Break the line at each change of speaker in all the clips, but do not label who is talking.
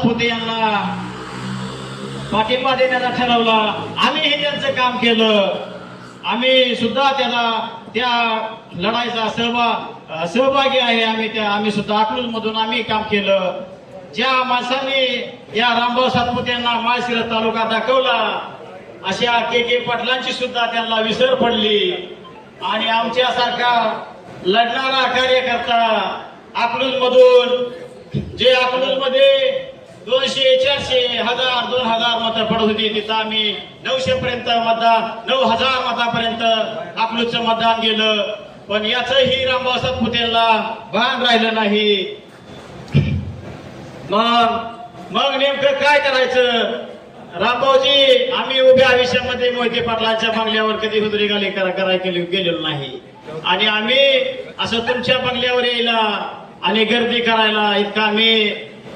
सातपुते यांना पाठिंबा देण्याचा ठरवला. आम्हीही त्यांचं काम केलं. आम्ही सुद्धा त्याला त्या लढाईचा सहभाग सहभागी आहे. आम्ही त्या आम्ही सुद्धा अकलूज मधून आम्ही काम केलं. ज्या माणसांनी या रामभाऊ सातपुते यांना माळशिरस तालुका दाखवला अशा के के पाटलांची सुद्धा त्यांना विसर पडली. आणि आमच्यासारखा लढणारा कार्यकर्ता अकलूज मधून जे अकलूजमध्ये दोनशे चारशे हजार दोन हजार मतं पडत होती. तिथं आम्ही नऊशे पर्यंत मतदान नऊ हजार मतापर्यंत अकलूजचं मतदान गेलं. पण याचंही रामभाऊ सातपुतेला भान राहिलं नाही. मग मग नेमकं काय करायचं? रामभाऊजी आम्ही उभ्या आयुष्यामध्ये मोहिते पाटलांच्या बंगल्यावर कधी हुदरी गाली करा कराय केली गेलेलो नाही. आणि आम्ही असं तुमच्या बंगल्यावर यायला आणि गर्दी करायला इतका आम्ही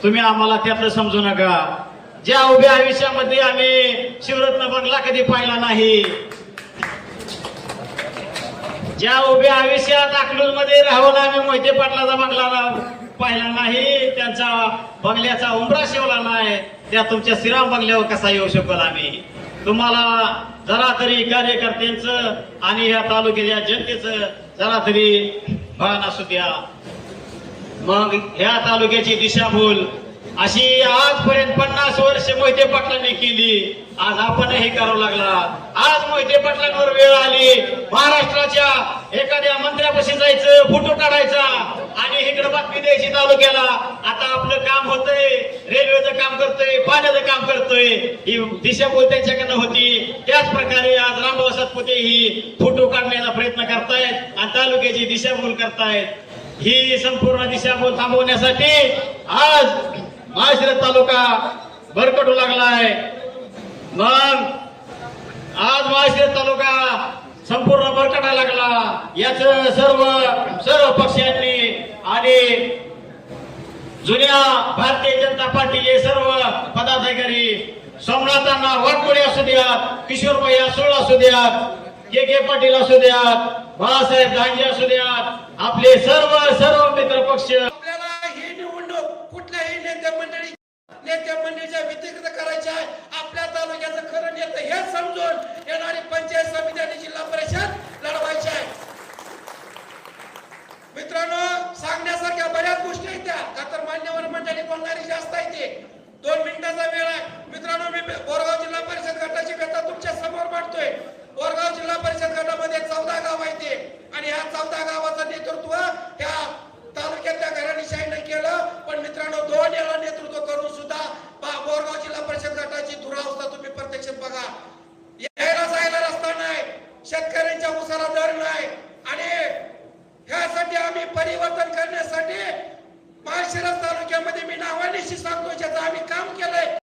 तुम्ही आम्हाला त्यातलं समजू नका. ज्या उभ्या आयुष्यामध्ये आम्ही शिवरत्न बंगला कधी पाहिला नाही ज्या उभ्या आयुष्यात अकलूजमध्ये राहून आम्ही मोहिते पाटलाचा बंगला पाहिला नाही त्यांचा बंगल्याचा उंबरा शिवला नाही त्या तुमच्या श्रीराम बंगल्यावर कसा येऊ शकल आम्ही? तुम्हाला जरा तरी कार्यकर्त्यांचं आणि या तालुक्याच्या जनतेचं जरा तरी भान असू द्या. मग ह्या तालुक्याची दिशाभूल अशी आजपर्यंत पन्नास वर्ष मोहिते पाटलांनी केली. आज आपण हे करावं लागला. आज मोहिते पाटलांवर वेळ आली. महाराष्ट्राच्या एखाद्या मंत्र्यापाशी जायचं फोटो काढायचा आणि इकडे बातमी द्यायची तालुक्याला. आता आपलं काम होतंय. रेल्वेचं काम करतोय पाण्याचं काम करतोय. ही दिशाभूल त्यांच्याकडनं होती. त्याच प्रकारे आज रामभाऊ सातपुते ही फोटो काढण्याचा प्रयत्न करतायत आणि तालुक्याची दिशाभूल करतायत. ही संपूर्ण दिशाभूल थांबवण्यासाठी आज माळशिरस तालुका भरकटू लागलाय. मग आज माळशिरस तालुका संपूर्ण भरकटायला लागला. याच सर्व सर्व पक्षांनी आणि जुन्या भारतीय जनता पार्टीचे सर्व पदाधिकारी सोमनाथांना वाटकोडे असू द्यात किशोरबाई असोळ असू द्यात के के पाटील असू द्यात बाळासाहेब दांजे असू द्यात आपले सर्व सर्व मित्र पक्ष.
आपल्याला ही निवडणूक कुठल्याही नेते मंडळी नेते मंडळीच्या व्यतिरिक्त करायची आहे. आपल्या तालुक्याचं खरं नेतं हे समजून येणारी पंचायत समिती आणि जिल्हा परिषद लढवायची आहे. मित्रांनो सांगण्यासारख्या बऱ्याच गोष्टी आहेत त्या. का तर मान्यवर मंडळी बोलणारी जास्त आहे ते. दोन मिनिटं वेळ आहे मित्रांनो मी बोरगाव जिल्हा परिषद गटाची व्यथा तुमच्यासमोर मांडतोय बोरगाव जिल्हा परिषद गटामध्ये चौदा गाव आहे ते आणि गावाचं नेतृत्व त्या तालुक्यातल्या घराणीशाहीने केलं. पण मित्रांनो दोन याला नेतृत्व करून सुद्धा बोरगाव जिल्हा परिषद गटाची दुरावस्था तुम्ही प्रत्यक्ष बघा. यायला जायला रस्ता नाही शेतकऱ्यांच्या उसाला दर नाही. आणि ह्यासाठी आम्ही परिवर्तन करण्यासाठी माळशिरस तालुक्यामध्ये मी नावानिशी सांगतो ज्याचं आम्ही काम केलंय.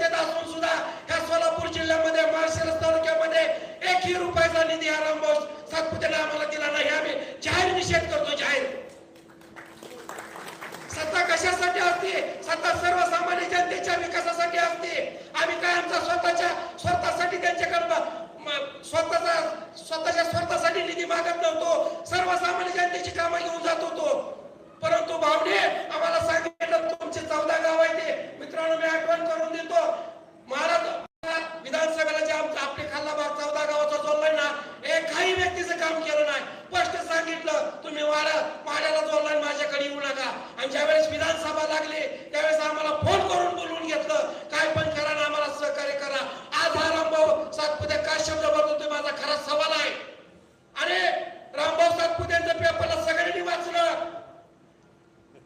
सत्तेत असून सुद्धा ह्या सोलापूर जिल्ह्यामध्ये माळशिरस तालुक्यामध्ये एकही रुपयाचा निधी हा रामभाऊ सातपुतेला आम्हाला दिला नाही. आम्ही जाहीर निषेध करतो जाहीर. सत्ता कशासाठी असते? सत्ता सर्वसामान्य जनतेच्या विकासासाठी असते. आम्ही काय आमचा स्वतःच्या स्वतःसाठी त्यांच्याकडनं स्वतःचा स्वतःच्या स्वतःसाठी निधी मागत नव्हतो. सर्वसामान्य जनतेची कामं घेऊन जात होतो. परंतु भावने आम्हाला सांगितलं तुमचे चौदा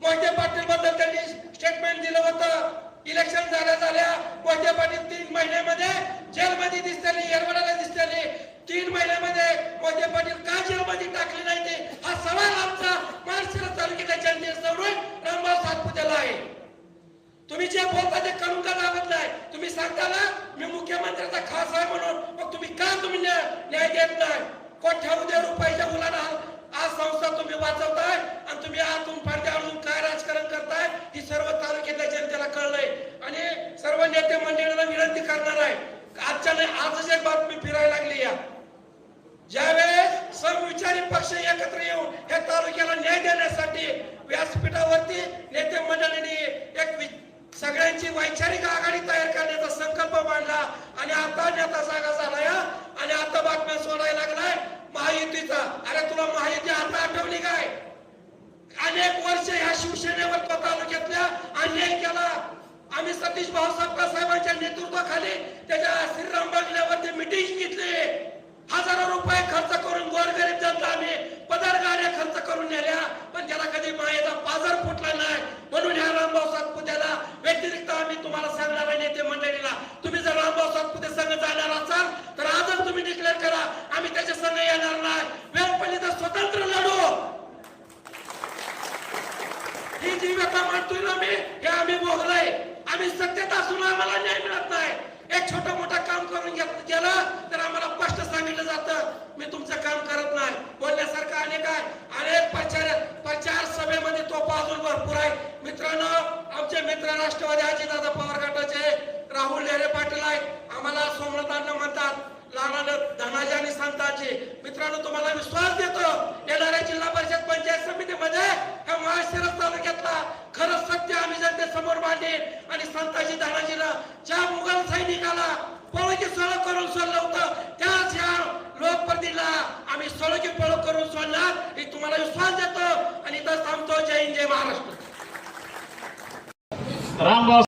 मोहिते पाटील बद्दल त्यांनी स्टेटमेंट दिलं होतं? इलेक्शन झाल्या झाल्या मोहिते पाटील तीन महिन्यामध्ये जेलमध्ये दिसलेली येरवडाला दिसलेली तीन महिन्यामध्ये मोहिते पाटील का जेलमध्ये टाकली नाही ते? हा सवाल आमचा मार्चला तालुक्याच्या जनतेसमोरून रामभाऊ सातपुतेला आहे. तुम्ही जे बोलता ते करून का दाबत नाही? तुम्ही सांगता ना मी मुख्यमंत्र्याचा खास आहे म्हणून मग तुम्ही का तुम्ही न्याय देत नाही? कोठ्या उद्या रुपयाच्या मुलांना आज संस्था तुम्ही वाचवताय? आतून फाडक्या अडून काय राजकारण करताय ही सर्व तालुक्यातल्या जनतेला कळलंय. आणि सर्व नेते मंडळीला विनंती करणार आहे आजच्या नाही आजच एक बातमी फिरायला लागली या. ज्यावेळेस समविचारी पक्ष एकत्र येऊन या तालुक्याला न्याय देण्यासाठी व्यासपीठावरती नेते मंडळींनी एक सगळ्यांची वैचारिक आघाडी तयार करण्याचा संकल्प मांडला. आणि आता नेता जागा झाला आणि आता बातम्या सोडायला लागलाय महायुतीचा अरे तुला महायुती आता आठवली काय अनेक वर्ष ह्या शिवसेनेवर तो घेतल्या अन्याय केला. आम्ही सतीश भाऊसाहेब साहेबांच्या नेतृत्वाखाली त्याच्या श्रीराम बंगल्यावरती मिटिंग घेतली. हजारो रुपये खर्च करून गोरगरीब जनता आम्ही पदर गाड्या खर्च करून नेल्या पण त्याला कधी मायेचा बाजार फुटला नाही म्हणून ह्या रामभाऊ सातपुत्याला व्यतिरिक्त आम्ही तुम्हाला सांगणार आहे नेते मंडळीला तुम्ही जर रामभाऊ सातपुते संघ जाणार असाल तर आजच तुम्ही डिक्लेअर करा आम्ही त्याच्या संघ येणार नाही वेळ पडली तर स्वतंत्र लढू ही जी व्यथा मांडतोय ना मी हे आम्ही भोगलंय आम्ही सत्तेत असून आम्हाला न्याय मिळत नाही एक छोटं मोठं काम करून घेत गेलं तर आम्हाला स्पष्ट सांगितलं जातं मी तुमचं काम करत नाही. बोलण्यासारखं अनेक आहे अनेक प्रचार प्रचार सभेमध्ये तो अजून भरपूर आहे. मित्रांनो आमचे मित्र राष्ट्रवादी अजितदादा पवार गटाचे राहुल लेरे पाटील आहेत. आम्ही सळकी पळ करून सोडणार हे तुम्हाला विश्वास देतो. आणि इथं थांबतो. जय हिंद जय महाराष्ट्र.
रामभाऊ